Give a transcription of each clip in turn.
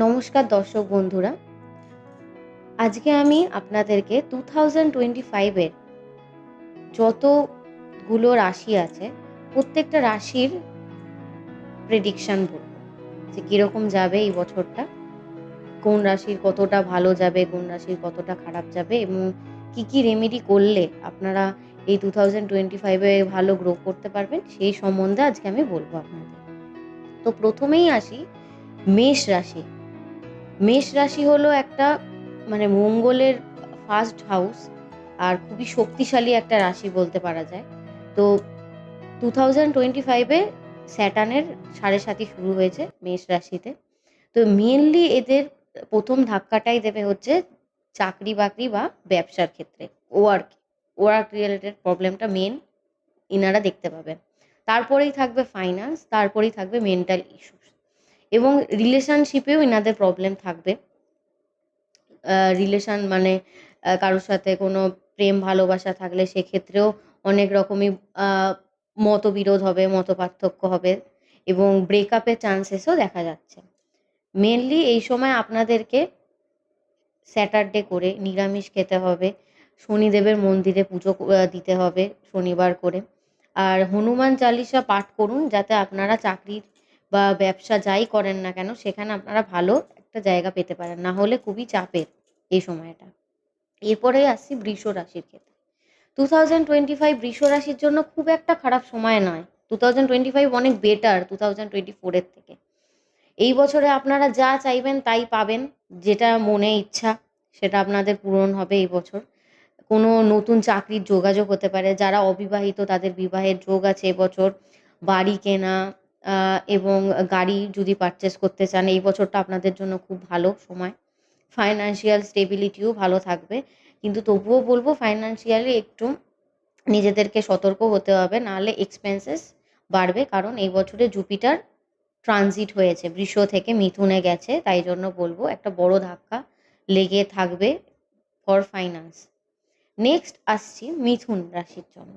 নমস্কার দর্শক বন্ধুরা। আজকে আমি আপনাদেরকে টু থাউজেন্ড টোয়েন্টি ফাইভের যতগুলো রাশি আছে, প্রত্যেকটা রাশির প্রেডিকশান বলব যে কীরকম যাবে এই বছরটা, কোন রাশির কতটা ভালো যাবে, কোন রাশির কতটা খারাপ যাবে এবং কী কী রেমেডি করলে আপনারা এই টু থাউজেন্ড টোয়েন্টি ফাইভে ভালো গ্রো করতে পারবেন, সেই সম্বন্ধে আজকে আমি বলব আপনাদের। তো প্রথমেই আসি, মেষ রাশি। মেষ রাশি হলো একটা মানে মঙ্গলের ফার্স্ট হাউস আর খুবই শক্তিশালী একটা রাশি বলতে পারা যায়। তো টু থাউজেন্ড টোয়েন্টি ফাইভে স্যাটানের সাড়ে সাথী শুরু হয়েছে মেষ রাশিতে। তো মেনলি এদের প্রথম ধাক্কাটাই দেবে হচ্ছে চাকরি বাকরি বা ব্যবসার ক্ষেত্রে। ওয়ার্ক ওয়ার্ক রিলেটেড প্রবলেমটা মেন ইনারা দেখতে পাবেন। তারপরেই থাকবে ফাইন্যান্স তারপরেই থাকবে মেন্টাল ইস্যুস এবং রিলেশনশিপেও ইনাদের প্রবলেম থাকবে। রিলেশন মানে কারোর সাথে কোনো প্রেম ভালোবাসা থাকলে সেক্ষেত্রেও অনেক রকমই মতবিরোধ হবে মত পার্থক্য হবে এবং ব্রেকআপের চান্সেসও দেখা যাচ্ছে। মেনলি এই সময় আপনাদেরকে স্যাটারডে করে নিরামিষ খেতে হবে, শনিদেবের মন্দিরে পুজো দিতে হবে শনিবার করে। আর হনুমান চালিসা পাঠ করুন যাতে আপনারা চাকরির বা ব্যবসা যাই করেন না কেন, সেখানে আপনারা ভালো একটা জায়গা পেতে পারেন। না হলে খুবই চাপের এই সময়টা। এরপরে আসছি বৃষ রাশির ক্ষেত্রে। টু থাউজেন্ড টোয়েন্টি ফাইভ বৃষ রাশির জন্য খুব একটা খারাপ সময় নয়। টু থাউজেন্ড টোয়েন্টি ফাইভ অনেক বেটার টু থাউজেন্ড টোয়েন্টি ফোরের থেকে। এই বছরে আপনারা যা চাইবেন তাই পাবেন, যেটা মনে ইচ্ছা, সেটা আপনাদের পূরণ হবে এই বছর। কোনো নতুন চাকরির যোগাযোগ হতে পারে, যারা অবিবাহিত তাদের বিবাহের যোগ আছে এবছর। বাড়ি কেনা এবং গাড়ি যদি পারচেস করতে চান, এই বছরটা আপনাদের জন্য খুব ভালো সময়। ফাইন্যান্সিয়াল স্টেবিলিটিও ভালো থাকবে। কিন্তু তবুও বলব ফাইন্যান্সিয়ালি একটু নিজেদেরকে সতর্ক হতে হবে, নাহলে এক্সপেন্সেস বাড়বে। কারণ এই বছরে জুপিটার ট্রানজিট হয়েছে বৃষ থেকে মিথুনে গেছে। তাই জন্য বলব, একটা বড় ধাক্কা লেগে থাকবে ফর ফাইন্যান্স নেক্সট আসছি মিথুন রাশির জন্য।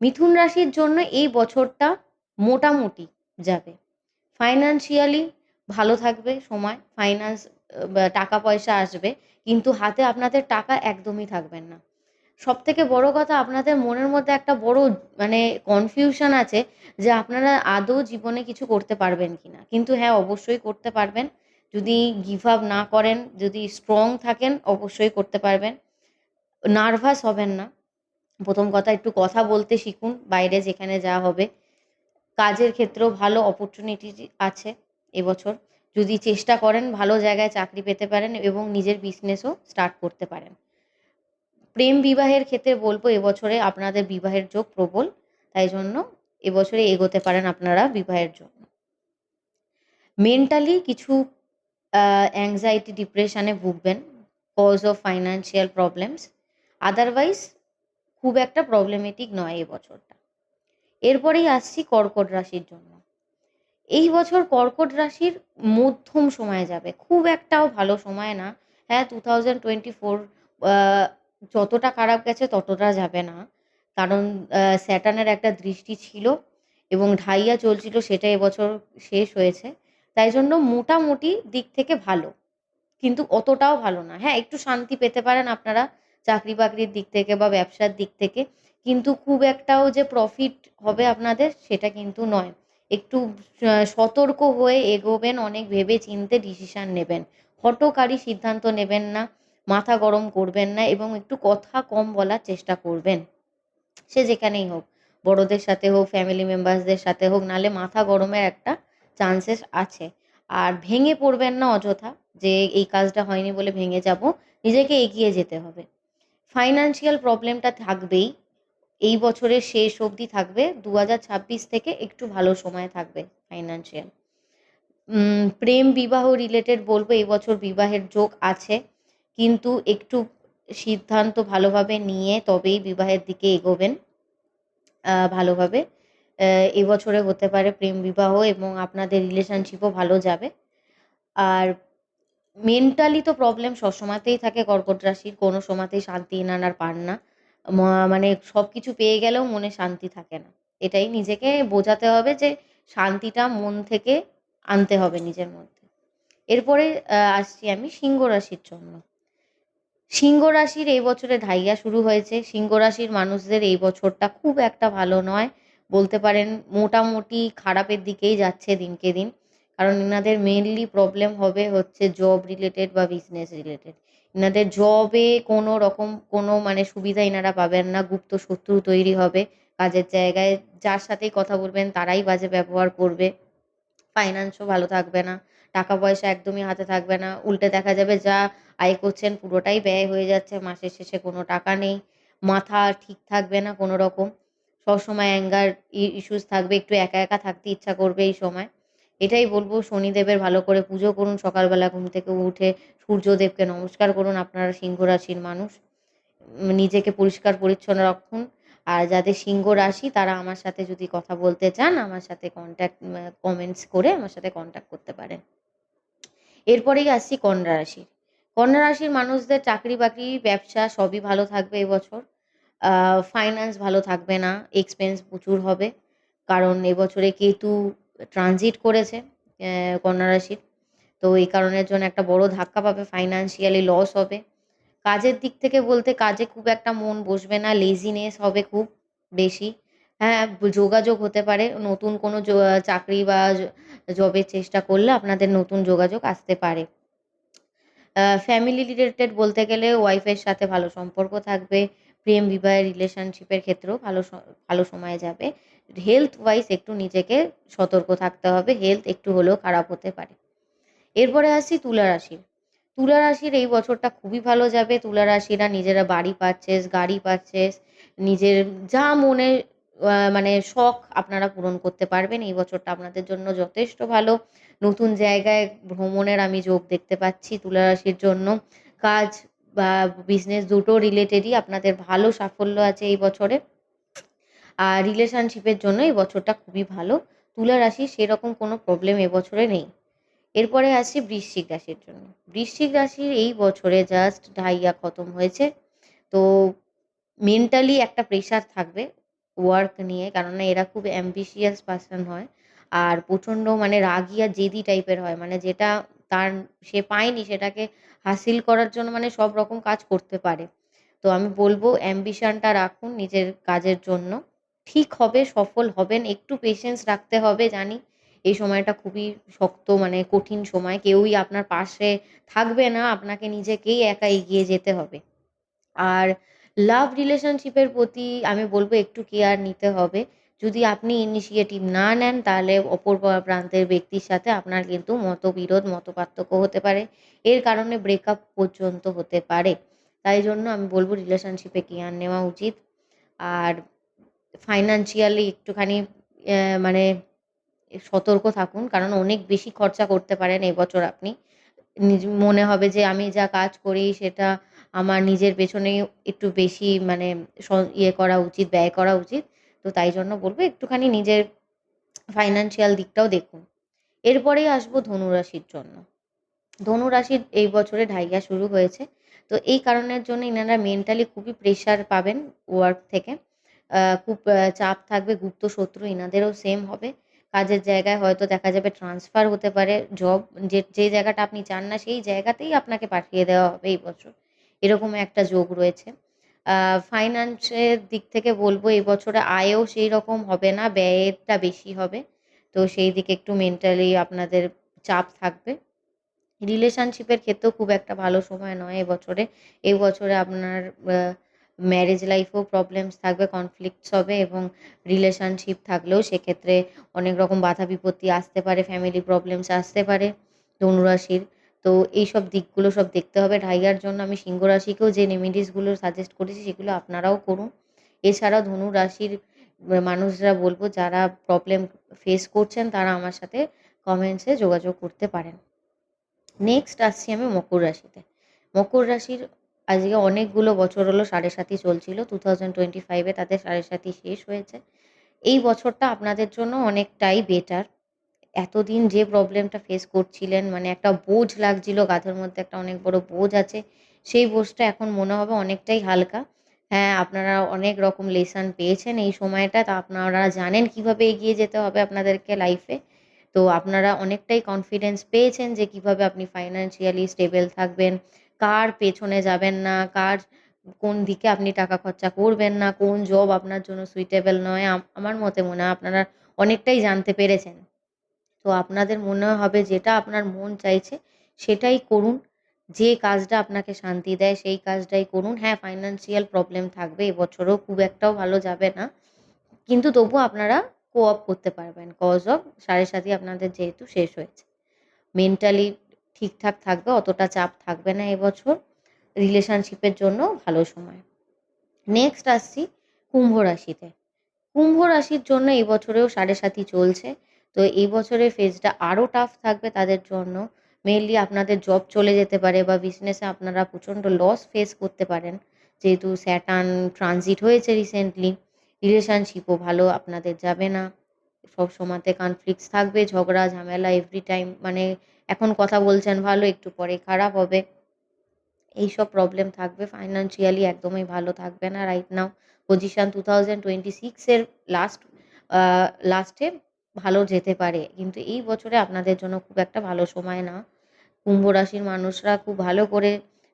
মিথুন রাশির জন্য এই বছরটা মোটামুটি যাবে। ফাইন্যান্সিয়ালি ভালো থাকবে সময় ফাইন্যান্স টাকা পয়সা আসবে, কিন্তু হাতে আপনাদের টাকা একদমই থাকবেন না। সব থেকে বড় কথা আপনাদের মনের মধ্যে একটা বড় মানে কনফিউশন আছে যে আপনারা আদৌ জীবনে কিছু করতে পারবেন কিনা। কিন্তু হ্যাঁ অবশ্যই করতে পারবেন। যদি গিভ আপ না করেন, যদি স্ট্রং থাকেন, অবশ্যই করতে পারবেন। নার্ভাস হবেন না। প্রথম কথা, একটু কথা বলতে শিখুন, বাইরে যেখানে যা হবে। কাজের ক্ষেত্রেও ভালো অপরচুনিটি আছে এবছর। যদি চেষ্টা করেন ভালো জায়গায় চাকরি পেতে পারেন এবং নিজের বিজনেসও স্টার্ট করতে পারেন। প্রেম বিবাহের ক্ষেত্রে বলব এবছরে আপনাদের বিবাহের যোগ প্রবল, তাই জন্য এবছরে এগোতে পারেন আপনারা বিবাহের জন্য। মেন্টালি কিছু অ্যাংজাইটি ডিপ্রেশনে ভুগবেন cause of financial problems otherwise খুব একটা প্রবলেমেটিক নয় এই বছরটা এরপরেই আসছি কর্কট রাশির জন্য। এই বছর কর্কট রাশির মধ্যম সময় যাবে। খুব একটাও ভালো সময় না। হ্যাঁ টু থাউজেন্ড টোয়েন্টি ফোর যতটা খারাপ গেছে ততটা যাবে না। কারণ স্যাটানের একটা দৃষ্টি ছিল এবং ঢাইয়া চলছিল সেটা এবছর শেষ হয়েছে। তাই জন্য মোটামুটি দিক থেকে ভালো। কিন্তু অতটাও ভালো না। হ্যাঁ একটু শান্তি পেতে পারেন আপনারা চাকরি বাকরির দিক থেকে বা ব্যবসার দিক থেকে। কিন্তু খুব একটাও যে প্রফিট হবে আপনাদের, সেটা কিন্তু নয়। একটু সতর্ক হয়ে এগোবেন, অনেক ভেবে চিনতে ডিসিশন নেবেন। হঠকারী সিদ্ধান্ত নেবেন না, মাথা গরম করবেন না এবং একটু কথা কম বলার চেষ্টা করবেন। সে যেখানেই হোক, বড়দের সাথে হোক ফ্যামিলি মেম্বার্সদের সাথে হোক, নালে মাথা গরমের একটা চান্সেস আছে। আর ভেঙে পড়বেন না অযথা, যে এই কাজটা হয়নি বলে ভেঙে যাব, নিজেকে এগিয়ে যেতে হবে। ফাইন্যান্সিয়াল প্রবলেমটা থাকবেই। এই বছরের শেষ অবধি থাকবে। দু হাজার ছাব্বিশ থেকে একটু ভালো সময় থাকবে ফাইন্যান্সিয়াল প্রেম বিবাহ রিলেটেড বলব, এই বছর বিবাহের যোগ আছে। কিন্তু একটু সিদ্ধান্ত ভালোভাবে নিয়ে তবেই বিবাহের দিকে এগোবেন। ভালোভাবে। এবছরে হতে পারে প্রেম বিবাহ এবং আপনাদের রিলেশনশিপও ভালো যাবে। আর মেন্টালি তো প্রবলেম সবসময়তেই থাকে, কর্কট রাশির কোনো সময়তেই শান্তি এনার পান না। মানে সব কিছু পেয়ে গেলেও মনে শান্তি থাকে না এটাই নিজেকে বোঝাতে হবে যে শান্তিটা মন থেকে আনতে হবে নিজের মধ্যে এরপরে আসছি আমি সিংহ রাশির জন্য। সিংহ রাশির এই বছরে ঢাইয়া শুরু হয়েছে। সিংহ রাশির মানুষদের এই বছরটা খুব একটা ভালো নয়। বলতে পারেন মোটামুটি খারাপের দিকেই যাচ্ছে দিনকে দিন। কারণ এনাদের মেইনলি প্রবলেম হবে হচ্ছে জব রিলেটেড বা বিজনেস রিলেটেড। এনাদের জবে কোনো রকম কোনো মানে সুবিধা এনারা পাবেন না। গুপ্ত শত্রু তৈরি হবে কাজের জায়গায়। যার সাথেই কথা বলবেন তারাই বাজে ব্যবহার করবে। ফাইন্যান্সও ভালো থাকবে না। টাকা পয়সা একদমই হাতে থাকবে না। উল্টে দেখা যাবে যা আয় করছেন পুরোটাই ব্যয় হয়ে যাচ্ছে। মাসের শেষে কোনো টাকা নেই। মাথা ঠিক থাকবে না কোনো রকম। সবসময় অ্যাঙ্গার ইস্যুস থাকবে। একটু একা, একা থাকতে ইচ্ছা করবে এই সময়। এটাই বলব শনিদেবের ভালো করে পুজো করুন সকালবেলা ঘুম থেকে উঠে সূর্যদেবকে নমস্কার করুন আপনারা সিংহ রাশির মানুষ। নিজেকে পরিষ্কার পরিচ্ছন্ন রাখুন। আর যাদের সিংহ রাশি তারা আমার সাথে যদি কথা বলতে চান আমার সাথে কন্ট্যাক্ট কমেন্টস করে আমার সাথে কন্ট্যাক্ট করতে পারেন। এরপরেই আসছি কন্যা রাশি। কন্যা রাশির মানুষদের চাকরি-বাকরি, ব্যবসা সবই ভালো থাকবে এবছর। ফাইন্যান্স ভালো থাকবে না। এক্সপেন্স প্রচুর হবে। কারণ এবছরে কেতু ট্রানজিট করেছে অ্যা কন্যা রাশির। তো এই কারণের জন্য একটা বড় ধাক্কা পাবে ফাইন্যান্সিয়ালি লস হবে। কাজের দিক থেকে বলতে কাজে খুব একটা মন বসবে না। লেজিনেস হবে খুব বেশি। হ্যাঁ, যোগাযোগ হতে পারে। নতুন কোনো চাকরি বা জবের চেষ্টা করলে আপনাদের নতুন যোগাযোগ আসতে পারে। ফ্যামিলি রিলেটেড বলতে গেলে ওয়াইফের সাথে ভালো সম্পর্ক থাকবে। প্রেম বিবাহের রিলেশনশিপের ক্ষেত্রেও ভালো ভালো সময় যাবে। হেলথ ওয়াইজ একটু নিজেকে সতর্ক থাকতে হবে। হেলথ একটু হলেও খারাপ হতে পারে। এরপরে আসছি তুলা রাশির। তুলা রাশির এই বছরটা খুবই ভালো যাবে। তুলা রাশিরা নিজেরা বাড়ি পারচেজ, গাড়ি পারচেজ, নিজের যা মনে মানে শখ আপনারা পূরণ করতে পারবেন। এই বছরটা আপনাদের জন্য যথেষ্ট ভালো। নতুন জায়গায় ভ্রমণের আমি যোগ দেখতে পাচ্ছি তুলা রাশির জন্য। কাজ বা বিজনেস দুটো রিলেটেডই আপনাদের ভালো সাফল্য আছে এই বছরে। আর রিলেশনশিপের জন্য এই বছরটা খুবই ভালো। তুলা রাশি সেরকম কোনো প্রবলেম এবছরে নেই। এরপরে আসছি বৃশ্চিক রাশির জন্য। বৃশ্চিক রাশির এই বছরে জাস্ট ঢাইয়া খতম হয়েছে। তো মেন্টালি একটা প্রেশার থাকবে ওয়ার্ক নিয়ে। কেননা এরা খুব অ্যাম্বিশিয়াস পার্সন হয়। আর প্রচণ্ড মানে রাগী আর জেদি টাইপের হয়। মানে যেটা তার, সে পায়নি সেটাকে হাসিল করার জন্য মানে সব রকম কাজ করতে পারে। তো আমি বলব অ্যাম্বিশনটা রাখুন নিজের কাজের জন্য। ঠিক হবে, সফল হবেন। একটু পেশেন্স রাখতে হবে জানি। এই সময়টা খুবই শক্ত মানে কঠিন সময়। কেউই আপনার পাশে থাকবে না। আপনাকে নিজেকেই একা এগিয়ে যেতে হবে। আর লাভ রিলেশনশিপের প্রতি আমি বলব একটু কেয়ার নিতে হবে। যদি আপনি ইনিশিয়েটিভ না নেন তাহলে অপর প্রান্তের ব্যক্তির সাথে আপনার কিন্তু মতবিরোধ, মতপার্থক্য হতে পারে। এর কারণে ব্রেকআপ পর্যন্ত হতে পারে। তাই জন্য আমি বলব রিলেশনশিপে কেয়ার নেওয়া উচিত। আর ফাইন্যান্সিয়ালি একটুখানি মানে সতর্ক থাকুন। কারণ অনেক বেশি খরচা করতে পারেন এবছর আপনি। মনে হবে যে আমি যা কাজ করি সেটা আমার নিজের পেছনেই একটু বেশি মানে ইয়ে করা উচিত, ব্যয় করা উচিত। তো তাই জন্য বলব একটুখানি নিজের ফাইন্যান্সিয়াল দিকটাও দেখুন। এরপরেই আসব ধনু রাশির জন্য। ধনু রাশির এই বছরে ঢাইয়া শুরু হয়েছে। তো এই কারণের জন্য ইনারা মেন্টালি খুবই প্রেশার পাবেন ওয়ার্ক থেকে। খুব চাপ থাকবে, গুপ্ত শত্রু ইনাদেরও সেম হবে। কাজের জায়গায় হয়তো দেখা যাবে ট্রান্সফার হতে পারে। জব যে যে জায়গাটা আপনি চান না সেই জায়গাতেই আপনাকে পাঠিয়ে দেওয়া হবে এই বছর। এরকম একটা যোগ রয়েছে। ফাইন্যান্সের দিক থেকে বলব এই বছরে আয়ও সেইরকম হবে না, ব্যয়েরটা বেশি হবে। তো সেই দিকে একটু মেন্টালি আপনাদের চাপ থাকবে। রিলেশনশিপের ক্ষেত্রেও খুব একটা ভালো সময় নয় এবছরে। এই বছরে আপনার ম্যারেজ লাইফেও প্রবলেমস থাকবে, কনফ্লিক্টস হবে এবং রিলেশনশিপ থাকলেও সেক্ষেত্রে অনেক রকম বাধা বিপত্তি আসতে পারে, ফ্যামিলি প্রবলেমস আসতে পারে ধনু তো এইসব দিকগুলো সব দেখতে হবে। ঢাইয়ার জন্য আমি সিংহ রাশিকেও যে রেমেডিসগুলো সাজেস্ট করেছি, সেগুলো আপনারাও করুন। এছাড়াও ধনু রাশির মানুষরা বলব, যারা প্রবলেম ফেস করছেন, তারা আমার সাথে কমেন্টসে যোগাযোগ করতে পারেন। নেক্সট আসছি আমি মকর রাশিতে। মকর রাশির আজকে অনেকগুলো বছর হলো সাড়ে সাতি চলছিল। 2025 এ তাদের সাড়ে সাতি শেষ হয়েছে। এই বছরটা আপনাদের জন্য অনেকটাই বেটার। এতদিন যে প্রবলেমটা ফেস করছিলেন মানে একটা বোঝ লাগছিল কাঁধের মধ্যে একটা অনেক বড় বোঝ আছে। সেই বোঝটা এখন মনে হবে অনেকটাই হালকা। হ্যাঁ, আপনারা অনেক রকম লেসন পেয়েছেন এই সময়টা। তা আপনারা জানেন কীভাবে এগিয়ে যেতে হবে আপনাদেরকে লাইফে। তো আপনারা অনেকটাই কনফিডেন্স পেয়েছেন যে কীভাবে আপনি ফাইন্যান্সিয়ালি স্টেবল থাকবেন, কার পেছনে যাবেন না, কার কোন দিকে আপনি টাকা খরচা করবেন না, কোন জব আপনার জন্য সুইটেবল নয়। আমার মতে মনে হয় আপনারা অনেকটাই জানতে পেরেছেন। তো আপনাদের মনে হবে যেটা আপনার মন চাইছে সেটাই করুন। যে কাজটা আপনাকে শান্তি দেয় সেই কাজটাই করুন। হ্যাঁ, ফাইন্যান্সিয়াল প্রবলেম থাকবে এবছরও খুব একটাও ভালো যাবে না। কিন্তু তবুও আপনারা কো অপ করতে পারবেন। কজ অফ সাড়ে সাতি আপনাদের যেহেতু শেষ হয়েছে। মেন্টালি ঠিকঠাক থাকবে, অতটা চাপ থাকবে না এবছর। রিলেশনশিপের জন্য ভালো সময়। নেক্সট আসছি কুম্ভ রাশিতে। কুম্ভ রাশির জন্য এবছরেও সাড়ে সাতি চলছে। তো এই বছরের ফেজটা আরও টাফ থাকবে তাদের জন্য। মেইনলি আপনাদের জব চলে যেতে পারে বা বিজনেসে আপনারা প্রচণ্ড লস ফেস করতে পারেন। যেহেতু স্যাটার্ন ট্রানজিট হয়েছে রিসেন্টলি। রিলেশনশিপও ভালো আপনাদের যাবে না। সব সময়তে কনফ্লিক্টস থাকবে, ঝগড়া ঝামেলা এভরি টাইম মানে এখন কথা বলছেন ভালো, একটু পরে খারাপ হবে। এইসব প্রবলেম থাকবে। ফাইন্যান্সিয়ালি একদমই ভালো থাকবে না রাইট নাও। পজিশন 2026 এর লাস্ট আ লাস্টে ভালো যেতে পারে। কিন্তু এই বছরে আপনাদের জন্য খুব একটা ভালো সময় না। কুম্ভ রাশির মানুষরা খুব ভালো করে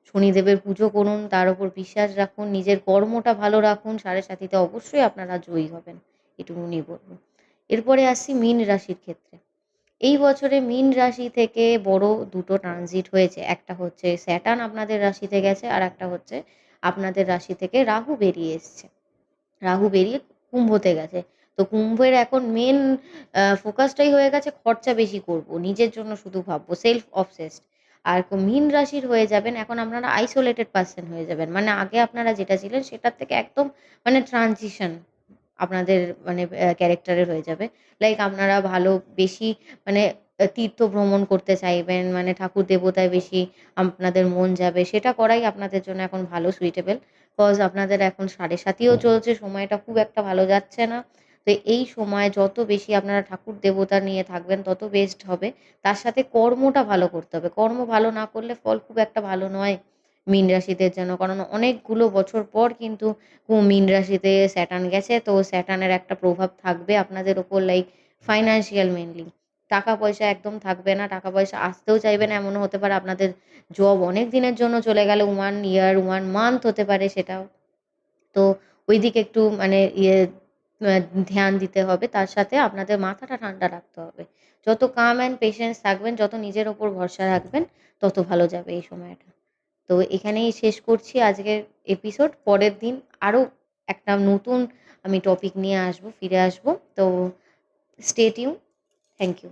শনিদেবের পুজো করুন, তার উপর বিশ্বাস রাখুন, নিজের কর্মটা ভালো রাখুন। সাড়ে সাতিতে অবশ্যই আপনারা জয়ী হবেন। এটুকুনি বলব। এরপরে আসছি মীন রাশির ক্ষেত্রে। এই বছরে মীন রাশি থেকে বড় দুটো ট্রানজিট হয়েছে। একটা হচ্ছে স্যাটার্ন আপনাদের রাশিতে গেছে, আর একটা হচ্ছে আপনাদের রাশি থেকে রাহু বেরিয়ে এসছে। রাহু বেরিয়ে কুম্ভতে গেছে। তো কুম্ভের এখন মেন ফোকাসটাই হয়ে গেছে খরচা বেশি করব। নিজের জন্য শুধু ভাববো। Self obsessed. আর মীন রাশির হয়ে যাবেন, এখন আপনারা আইসোলেটেড পারসন হয়ে যাবেন। মানে আগে আপনারা যেটা ছিলেন সেটার থেকে একদম মানে ট্রানজিশন আপনাদের মানে ক্যারেক্টারের হয়ে যাবে। লাইক আপনারা ভালো, বেশি মানে তীর্থ ভ্রমণ করতে চাইবেন। মানে ঠাকুর দেবতায় বেশি আপনাদের মন যাবে। সেটা করাই আপনাদের জন্য এখন ভালো সুইটেবল। কজ আপনাদের এখন সাড়ে সাতিও চলছে। সময়টা খুব একটা ভালো যাচ্ছে না। তো এই সময় যত বেশি আপনারা ঠাকুর দেবতা নিয়ে থাকবেন তত বেস্ট হবে। তার সাথে কর্মটা ভালো করতে হবে। কর্ম ভালো না করলে ফল খুব একটা ভালো নয় মীন রাশিদের জন্য। কারণ অনেকগুলো বছর পর কিন্তু মীন রাশিতে স্যাটার্ন গেছে। তো স্যাটার্নের একটা প্রভাব থাকবে আপনাদের ওপর লাইক ফাইন্যান্সিয়াল মেনলি টাকা পয়সা একদম থাকবে না। টাকা পয়সা আসতেও চাইবে না। এমনও হতে পারে আপনাদের জব অনেক দিনের জন্য চলে গেলে ওয়ান ইয়ার, ওয়ান মান্থ হতে পারে সেটাও। তো ওইদিকে একটু মানে ইয়ে ধ্যান দিতে হবে। তার সাথে আপনাদের মাথাটা ঠান্ডা রাখতে হবে। যত কাম অ্যান্ড পেশেন্স থাকবেন, যত নিজের ওপর ভরসা রাখবেন, তত ভালো যাবে এই সময়টা। তো এখানেই শেষ করছি আজকের এপিসোড। পরের দিন আরও একটা নতুন আমি টপিক নিয়ে আসব ফিরে আসব তো স্টে টিউন। Thank you.